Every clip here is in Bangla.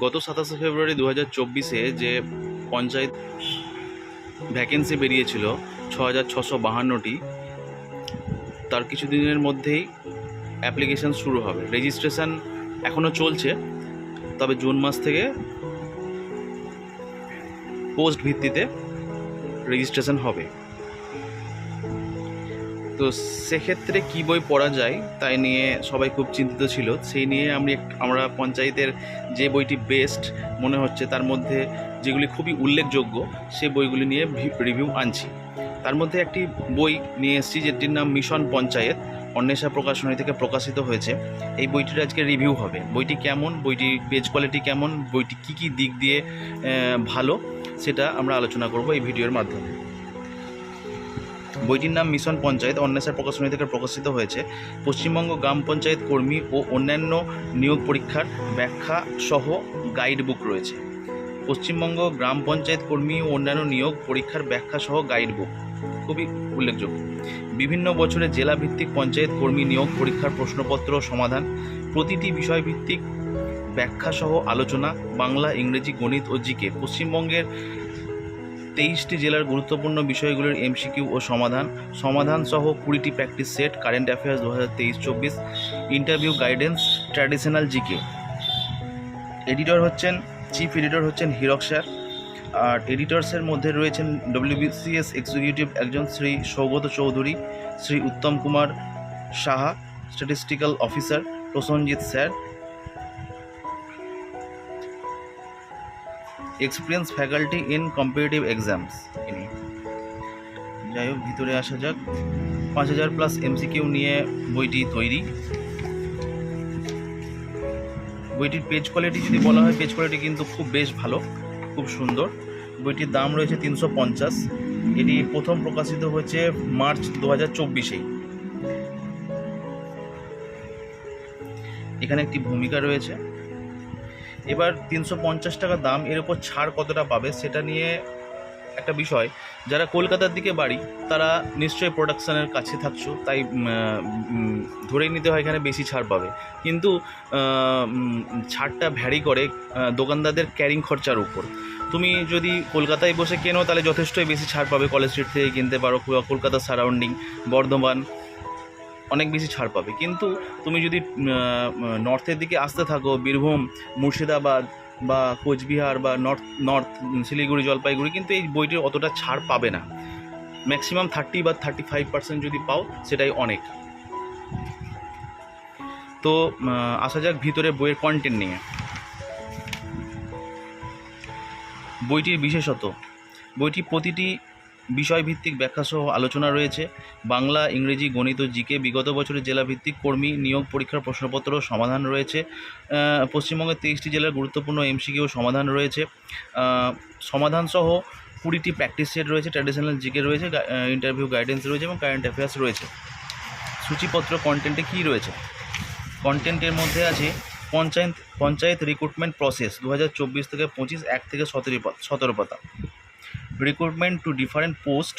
গত সাতাশে ফেব্রুয়ারি দু হাজার চব্বিশে যে পঞ্চায়েত ভ্যাকেন্সি বেরিয়েছিল ছ হাজার ছশো বাহান্নটি, তার কিছুদিনের মধ্যেই অ্যাপ্লিকেশন শুরু হবে। রেজিস্ট্রেশন এখনও চলছে, তবে জুন মাস থেকে পোস্ট ভিত্তিতে রেজিস্ট্রেশন হবে। তো সেক্ষেত্রে কী বই পড়া যায়, তাই নিয়ে সবাই খুব চিন্তিত ছিল। সেই নিয়ে আমি আমরা পঞ্চায়েতের যে বইটি বেস্ট মনে হচ্ছে, তার মধ্যে যেগুলি খুবই উল্লেখযোগ্য, সে বইগুলি নিয়ে রিভিউ আনছি। তার মধ্যে একটি বই নিয়ে এসেছি, যেটির নাম মিশন পঞ্চায়েত, অন্বেষা প্রকাশনী থেকে প্রকাশিত হয়েছে। এই বইটির আজকে রিভিউ হবে। বইটি কেমন বইটির পেজ কোয়ালিটি কেমন, বইটি কী কী দিক দিয়ে ভালো, সেটা আমরা আলোচনা করব এই ভিডিওর মাধ্যমে। বইটির নাম মিশন পঞ্চায়েত অন্বেষা প্রকাশনী থেকে প্রকাশিত হয়েছে। পশ্চিমবঙ্গ গ্রাম পঞ্চায়েত কর্মী ও অন্যান্য নিয়োগ পরীক্ষার ব্যাখ্যা সহ গাইড বুক রয়েছে। পশ্চিমবঙ্গ গ্রাম পঞ্চায়েত কর্মী ও অন্যান্য নিয়োগ পরীক্ষার ব্যাখ্যা সহ গাইড বুক খুবই উল্লেখযোগ্য। বিভিন্ন বছরে জেলাভিত্তিক পঞ্চায়েত কর্মী নিয়োগ পরীক্ষার প্রশ্নপত্র, সমাধান, প্রতিটি বিষয়ভিত্তিক ব্যাখ্যা সহ আলোচনা, বাংলা, ইংরেজি, গণিত ও জিকে। পশ্চিমবঙ্গের তেইশটি জেলার গুরুত্বপূর্ণ বিষয়গুলির এমসিকিউ ও সমাধান। সমাধান সহ কুড়িটি প্র্যাকটিস সেট, কারেন্ট অ্যাফেয়ার্স দু হাজার তেইশ চব্বিশ, interview guidance traditional GK editor হচ্ছেন, চিফ এডিটর হচ্ছেন হিরক স্যার। আর এডিটর্সের মধ্যে রয়েছেন ডব্লিউবিসিএস এক্সিকিউটিভ একজন Shri Sougata Chowdhury, Shri Uttam Kumar Saha, statistical officer Prasanjit sir experience faculty in competitive exams ইনি যাই হোক ভিতরে আসা যাক। পাঁচ হাজার প্লাস এমসিকিউ নিয়ে বইটি তৈরি। বইটির পেজ কোয়ালিটি যদি বলা হয় পেজ কোয়ালিটি কিন্তু খুব বেশ ভালো, খুব সুন্দর। বইটির দাম রয়েছে তিনশো পঞ্চাশ। এটি প্রথম প্রকাশিত হয়েছে মার্চ দু হাজার চব্বিশেই এখানে একটি ভূমিকা রয়েছে। এবার তিনশো পঞ্চাশ টাকা দাম, এর উপর ছাড় কতটা পাবে সেটা নিয়ে একটা বিষয়। যারা কলকাতার দিকে বাড়ি, তারা নিশ্চয়ই প্রোডাকশানের কাছে থাকছো, তাই ধরেই নিতে হয় এখানে বেশি ছাড় পাবে। কিন্তু ছাড়টা ভ্যারি করে দোকানদারদের ক্যারিং খরচার উপর। তুমি যদি কলকাতায় বসে কেনো, তাহলে যথেষ্টই বেশি ছাড় পাবে কলেজ স্ট্রিট থেকে কিনতে পারো কিংবা কলকাতার সারাউন্ডিং বর্ধমান অনেক বেশি ছাড় পাবে। কিন্তু তুমি যদি নর্থের দিকে আসতে থাকো, বীরভূম, মুর্শিদাবাদ বা কোচবিহার বা নর্থ নর্থ শিলিগুড়ি, জলপাইগুড়ি, কিন্তু এই বইটির অতটা ছাড় পাবে না। ম্যাক্সিমাম থার্টি বা থার্টি ফাইভ পার্সেন্ট যদি পাও, সেটাই অনেক। তো আসা যাক ভিতরে বইয়ের কন্টেন্ট নিয়ে। বইটির বিশেষত বইটি প্রতিটি বিষয়ভিত্তিক ব্যাখ্যাসহ আলোচনা রয়েছে। বাংলা, ইংরেজি, গণিত ও জিকে বিগত বছরের জেলাভিত্তিক কর্মী নিয়োগ পরীক্ষার প্রশ্নপত্র সমাধান রয়েছে। পশ্চিমবঙ্গের তেইশটি জেলার গুরুত্বপূর্ণ এমসিকিউ সমাধান রয়েছে। সমাধানসহ কুড়িটি প্র্যাকটিস সেট রয়েছে, ট্র্যাডিশনাল জিকে রয়েছে ইন্টারভিউ গাইডেন্স রয়েছে এবং কারেন্ট অ্যাফেয়ার্স রয়েছে। সূচিপত্র কন্টেন্টে কী রয়েছে? কন্টেন্টের মধ্যে আছে পঞ্চায়েত পঞ্চায়েত রিক্রুটমেন্ট প্রসেস দু হাজার চব্বিশ থেকে পঁচিশ, এক থেকে সতেরো সতেরো পাতা। Recruitment to different post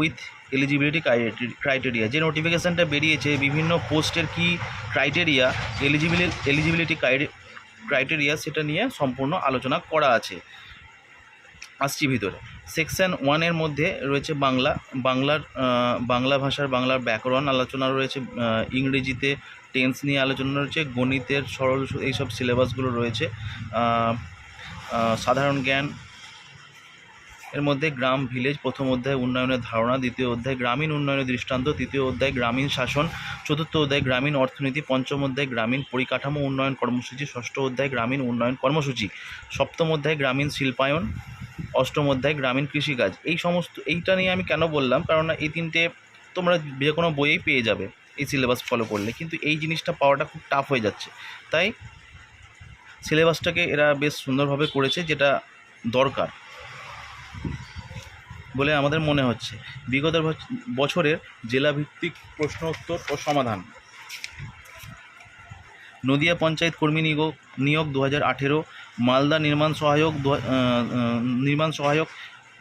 with eligibility criteria যে নোটিফিকেশানটা বেরিয়েছে, বিভিন্ন পোস্টের কি ক্রাইটেরিয়া এলিজিবিলি এলিজিবিলিটি ক্রাইটেরিয়া সেটা নিয়ে সম্পূর্ণ আলোচনা করা আছে। আসছি ভিতরে। সেকশন ওয়ানের মধ্যে রয়েছে বাংলা, বাংলার বাংলা ভাষার, বাংলার ব্যাকরণ আলোচনা রয়েছে ইংরেজিতে টেন্স নিয়ে আলোচনা রয়েছে, গণিতের সরল এইসব সিলেবাসগুলো রয়েছে সাধারণ জ্ঞান এর মধ্যে গ্রাম, ভিলেজ, প্রথম অধ্যায় উন্নয়নের ধারণা, দ্বিতীয় অধ্যায় গ্রামীণ উন্নয়নের দৃষ্টান্ত, তৃতীয় অধ্যায় গ্রামীণ শাসন, চতুর্থ অধ্যায় গ্রামীণ অর্থনীতি, পঞ্চম অধ্যায় গ্রামীণ পরিকাঠামো উন্নয়ন কর্মসূচি, ষষ্ঠ অধ্যায় গ্রামীণ উন্নয়ন কর্মসূচি, সপ্তম অধ্যায় গ্রামীণ শিল্পায়ন, অষ্টম অধ্যায় গ্রামীণ কৃষিকাজ। এই সমস্ত, এইটা নিয়ে আমি কেন বললাম? কারণ এই তিনটে তোমরা যে কোনো বইয়েই পেয়ে যাবে এই সিলেবাস ফলো করলে। কিন্তু এই জিনিসটা পাওয়াটা খুব টাফ হয়ে যাচ্ছে। তাই সিলেবাসটাকে এরা বেশ সুন্দরভাবে করেছে, যেটা দরকার। বলে আমাদের মনে হচ্ছে। বিগত বছ- বছরের জেলাভিত্তিক প্রশ্ন উত্তর ও সমাধান। নদিয়া পঞ্চায়েত কর্মী নিয়োগ নিয়োগ দু হাজার আঠেরো। মালদা নির্মাণ সহায়ক নির্মাণ সহায়ক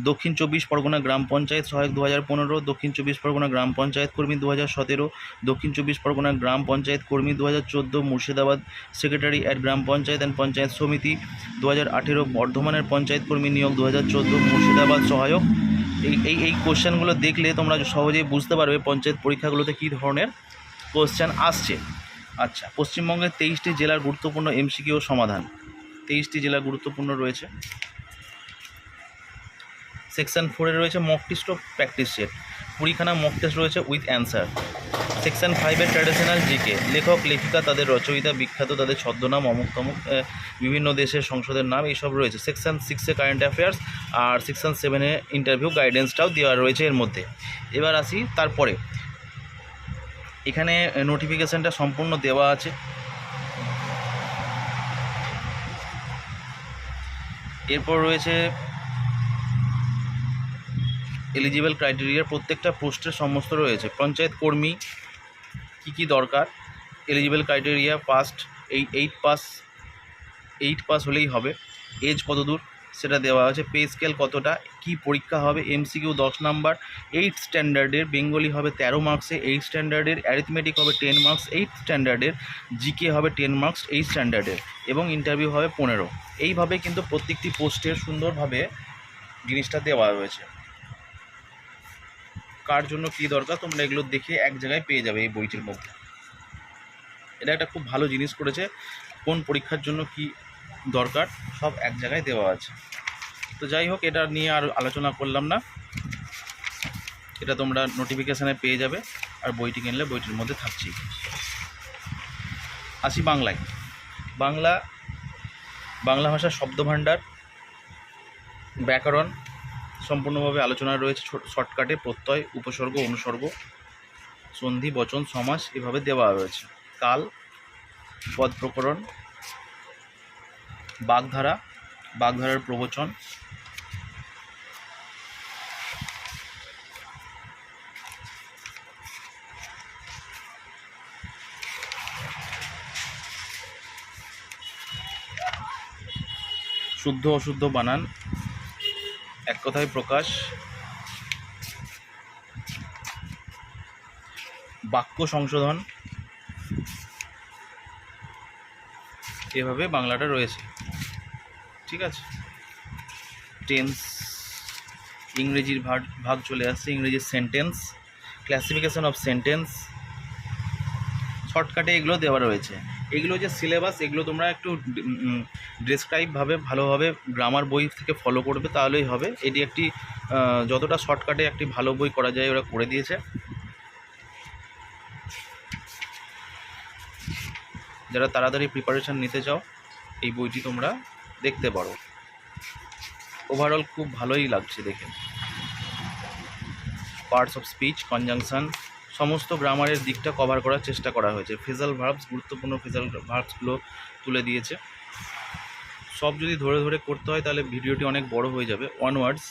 দক্ষিণ চব্বিশ পরগনা গ্রাম পঞ্চায়েত সহায়ক দু হাজার পনেরো। দক্ষিণ চব্বিশ পরগনা গ্রাম পঞ্চায়েত কর্মী দু হাজার সতেরো। দক্ষিণ চব্বিশ পরগনা গ্রাম পঞ্চায়েত কর্মী দু হাজার চোদ্দ। Murshidabad secretary at gram panchayat and panchayat samiti. দু হাজার আঠেরো বর্ধমানের পঞ্চায়েত কর্মী নিয়োগ দু হাজার চোদ্দ। মুর্শিদাবাদ সহায়ক এই এই এই কোশ্চেনগুলো দেখলে তোমরা সহজেই বুঝতে পারবে পঞ্চায়েত পরীক্ষাগুলোতে কী ধরনের কোশ্চেন আসছে। আচ্ছা পশ্চিমবঙ্গের তেইশটি জেলার গুরুত্বপূর্ণ এমসিকিউ সমাধান। তেইশটি জেলা গুরুত্বপূর্ণ রয়েছে। সেকশন ফোরে রয়েছে মক টেস্ট ও প্র্যাকটিস সেট কুড়িখানা মক টেস্ট রয়েছে উইথ অ্যান্সার সেকশন ফাইভের ট্র্যাডিশনাল জিকে লেখক, লেখিকা, তাদের রচয়িতা, বিখ্যাত, তাদের ছদ্মনাম, অমুক তমুক বিভিন্ন দেশের সংসদের নাম, এইসব রয়েছে। সেকশন সিক্সে কারেন্ট অ্যাফেয়ার্স আর সেকশন সেভেনে ইন্টারভিউ গাইডেন্সটাও দেওয়া রয়েছে এর মধ্যে। এবার আসি তারপরে। এখানে নোটিফিকেশানটা সম্পূর্ণ দেওয়া আছে। এরপর রয়েছে এলিজিবল ক্রাইটেরিয়ার প্রত্যেকটা পোস্টের সমস্ত রয়েছে। পঞ্চায়েত কর্মী, কী কী দরকার? এলিজিবল ক্রাইটেরিয়া পাস্ট এই এইট পাস এইট পাস হলেই হবে। এজ কত দূর? সেটা দেওয়া আছে। পে স্কেল কতটা? কি পরীক্ষা হবে? এমসিকিউ দশ নাম্বার। এইট স্ট্যান্ডার্ডের বেঙ্গলি হবে তেরো মার্কসে এইট স্ট্যান্ডার্ডের অ্যারিথমেটিক হবে টেন মার্কস এইট স্ট্যান্ডার্ডের জিকে হবে টেন মার্কস এইট স্ট্যান্ডার্ডের এবং ইন্টারভিউ হবে পনেরো। এইভাবে কিন্তু প্রত্যেকটি পোস্টের সুন্দরভাবে জিনিসটা দেওয়া রয়েছে। কার জন্য কী দরকার, তোমরা এগুলো দেখে এক জায়গায় পেয়ে যাবে এই বইটির মধ্যে। এটা একটা খুব ভালো জিনিস করেছে, কোন পরীক্ষার জন্য কি দরকার, সব এক জায়গায় দেওয়া আছে। তো যাই হোক, এটা নিয়ে আর আলোচনা করলাম না। এটা তোমরা নোটিফিকেশানে পেয়ে যাবে, আর বইটি কিনলে বইটির মধ্যে থাকছি আসি বাংলায়। বাংলা বাংলা ভাষার শব্দভাণ্ডার, ব্যাকরণ সম্পূর্ণভাবে আলোচনা রয়েছে শর্টকাটে, প্রত্যয়, উপসর্গ, অনুসর্গ, সন্ধি, বচন, সমাস, এভাবে দেওয়া রয়েছে। কাল, পদ প্রকরণ, বাগধারা, বাগধারার প্রবচন, শুদ্ধ, অশুদ্ধ, বানান কথায় প্রকাশ? বাক্য সংশোধন। এভাবে বাংলাটা রয়েছে। ঠিক আছে? টেন্স ইংরেজির ভাগ ভাগ চলে আসছে। ইংরেজির সেন্টেন্স ক্লাসিফিকেশন অফ সেন্টেন্স শর্টকাটে এগুলো দেওয়া রয়েছে। এগুলো যে সিলেবাস এগুলো তোমরা একটু ডেসক্রাইবভাবে ভালোভাবে গ্রামার বই থেকে ফলো করবে, তাহলেই হবে। এটি একটি যতটা শর্টকাটে একটি ভালো বই করা যায়, ওরা করে দিয়েছে। যারা তাড়াতাড়ি প্রিপারেশান নিতে চাও, এই বইটি তোমরা দেখতে পারো। ওভারঅল খুব ভালোই লাগছে দেখে। পার্টস অফ স্পিচ কনজাংশন সমস্ত গ্রামারের দিকটা কভার করার চেষ্টা করা হয়েছে। ফেজাল ভার্বস গুরুত্বপূর্ণ ফেজাল ভার্বসগুলো তুলে দিয়েছে। সব যদি ধরে ধরে করতে হয়, তাহলে ভিডিওটি অনেক বড় হয়ে যাবে। ওয়ান ওয়ার্ডস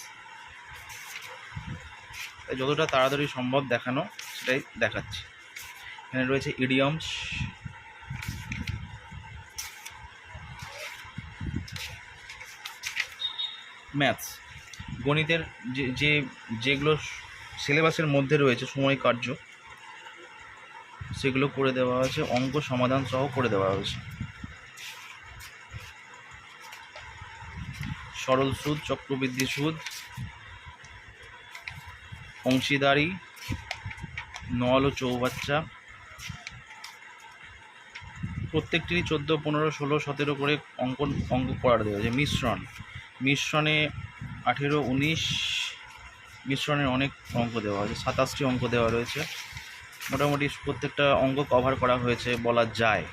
যতটা তাড়াতাড়ি সম্ভব দেখানো, সেটাই দেখাচ্ছি। এখানে রয়েছে ইডিয়মস ম্যাথস গণিতের যে যেগুলো সিলেবাসের মধ্যে রয়েছে সময় কার্য সেগুলো করে দেওয়া হয়েছে, অঙ্ক সমাধান সহ করে দেওয়া হয়েছে। সরল সুদ, চক্রবৃদ্ধি সুদ, অংশীদারি, নল ও চৌবাচ্চা। প্রত্যেকটিরই চোদ্দ, পনেরো, ষোলো, সতেরো করে অঙ্ক অঙ্ক করার দেওয়া হয়েছে। মিশ্রণ। মিশ্রণে আঠেরো, উনিশ, মিশ্রণের অনেক অঙ্ক দেওয়া হয়েছে, সাতাশটি অঙ্ক দেওয়া রয়েছে। মোটামুটি প্রত্যেকটা অঙ্গ কভার করা হয়েছে বলা যায়।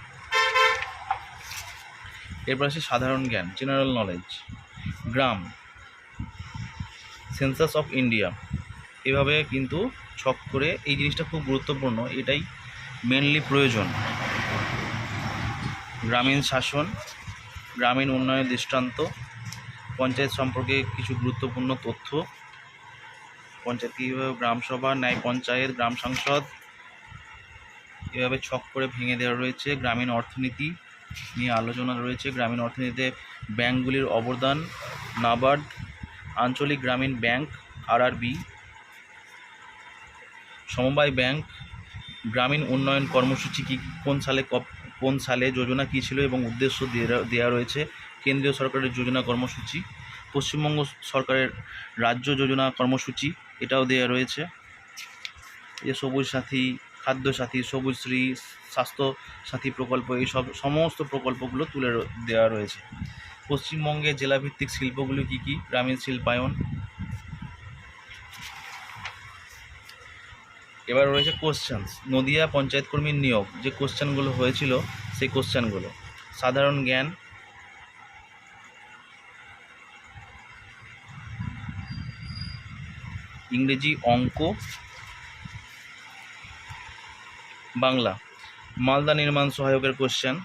এরপর আছে সাধারণ জ্ঞান জেনারেল নলেজ গ্রাম সেন্সাস অফ ইন্ডিয়া এভাবে কিন্তু ছক করে এই জিনিসটা খুব গুরুত্বপূর্ণ, এটাই মেনলি প্রয়োজন। গ্রামীণ শাসন, গ্রামীণ উন্নয়নের দৃষ্টান্ত, পঞ্চায়েত সম্পর্কে কিছু গুরুত্বপূর্ণ তথ্য। পঞ্চায়েত কীভাবে গ্রাম সভা ন্যায় পঞ্চায়েত, গ্রাম সংসদ এভাবে ছক করে ভেঙে দেওয়া রয়েছে। গ্রামীণ অর্থনীতি নিয়ে আলোচনা রয়েছে। গ্রামীণ অর্থনীতিতে ব্যাঙ্কগুলির অবদান, নাবার্ড, আঞ্চলিক গ্রামীণ ব্যাংক, আরআরবি, সমবায় ব্যাংক, গ্রামীণ উন্নয়ন কর্মসূচি কী, কোন সালে কোন সালে যোজনা কী ছিল এবং উদ্দেশ্য দেওয়া রয়েছে। কেন্দ্রীয় সরকারের যোজনা কর্মসূচি, পশ্চিমবঙ্গ সরকারের রাজ্য যোজনা কর্মসূচি, এটাও দেওয়া রয়েছে। এ সবুজ সাথী খাদ্য সাথী সবুজ শ্রী স্বাস্থ্য সাথী প্রকল্প এই সব সমস্ত প্রকল্পগুলো তুলে দেওয়া রয়েছে। পশ্চিমবঙ্গে জেলাভিত্তিক শিল্পগুলি কী কী? গ্রামীণ শিল্পায়ন। এবার রয়েছে কোশ্চেন্স নদিয়া পঞ্চায়েত কর্মীর নিয়োগ। যে কোশ্চেনগুলো হয়েছিল, সেই কোশ্চেনগুলো সাধারণ জ্ঞান। ইংরেজি অঙ্ক। বাংলা। মালদা নির্মাণ সহায়কের কোশ্চেন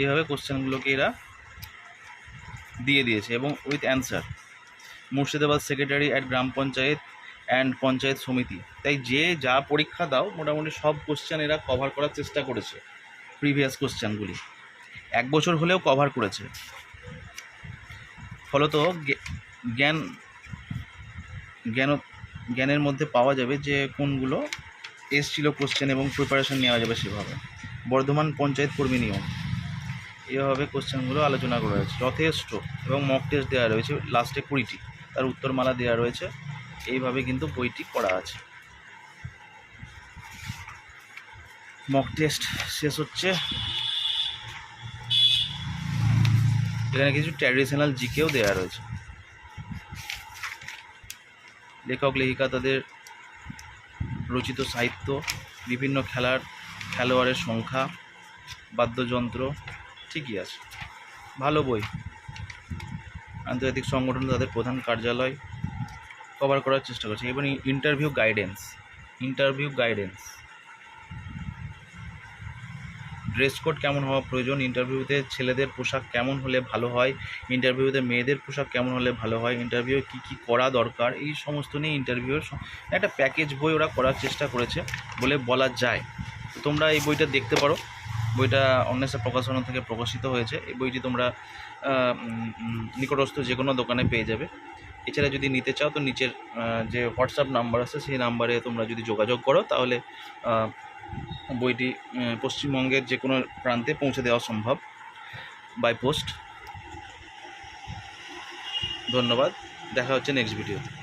এইভাবে কোশ্চেনগুলোকে এরা দিয়ে দিয়েছে এবং with answer Murshidabad secretary at gram panchayat and panchayat samiti. তাই যে যা পরীক্ষা দাও, মোটামুটি সব কোশ্চেন এরা কভার করার চেষ্টা করেছে প্রিভিয়াস কোশ্চেনগুলি এক বছর হলেও কভার করেছে। ফলত জ্ঞান জ্ঞান জ্ঞানের মধ্যে পাওয়া যাবে যে কোনগুলো এসছিল কোশ্চেন এবং প্রিপারেশন নেওয়া যাবে সেভাবে। বর্ধমান পঞ্চায়েত কর্মী নিয়ম এইভাবে কোশ্চেনগুলো আলোচনা করা হয়েছে। যথেষ্ট এবং মক টেস্ট দেওয়া রয়েছে। লাস্টে কুড়িটি। তার উত্তরমালা দেওয়া রয়েছে। এইভাবে কিন্তু বইটি করা আছে। মক টেস্ট শেষ হচ্ছে। এখানে কিছু ট্র্যাডিশনাল জিকেও দেওয়া রয়েছে। লেখক লেখিকা তাদের রচিত সাহিত্য, বিভিন্ন খেলার খেলোয়াড়ের সংখ্যা, বাদ্যযন্ত্র, ঠিকই আছে। ভালো বই। আন্তর্জাতিক সংগঠন তাদের প্রধান কার্যালয়। কভার করার চেষ্টা করছে। এবং interview guidance interview guidance dress code কেমন হওয়া প্রয়োজন ইন্টারভিউতে ছেলেদের পোশাক কেমন হলে ভালো হয় ইন্টারভিউতে মেয়েদের পোশাক কেমন হলে ভালো হয় ইন্টারভিউ কী কী করা দরকার, এই সমস্ত নিয়ে ইন্টারভিউর একটা প্যাকেজ বই ওরা করার চেষ্টা করেছে বলে বলা যায়। তোমরা এই বইটা দেখতে পারো। বইটা অন্বেষা প্রকাশনা থেকে প্রকাশিত হয়েছে। এই বইটি তোমরা নিকটস্থ যে কোনো দোকানে পেয়ে যাবে। এছাড়া যদি নিতে চাও তো নিচের যে হোয়াটসঅ্যাপ নাম্বার আছে সেই নাম্বারে তোমরা যদি যোগাযোগ করো তাহলে বইটি পশ্চিমবঙ্গের যে কোনো প্রান্তে পৌঁছে দেওয়া সম্ভব বাই পোস্ট ধন্যবাদ। দেখা হচ্ছে নেক্সট ভিডিওতে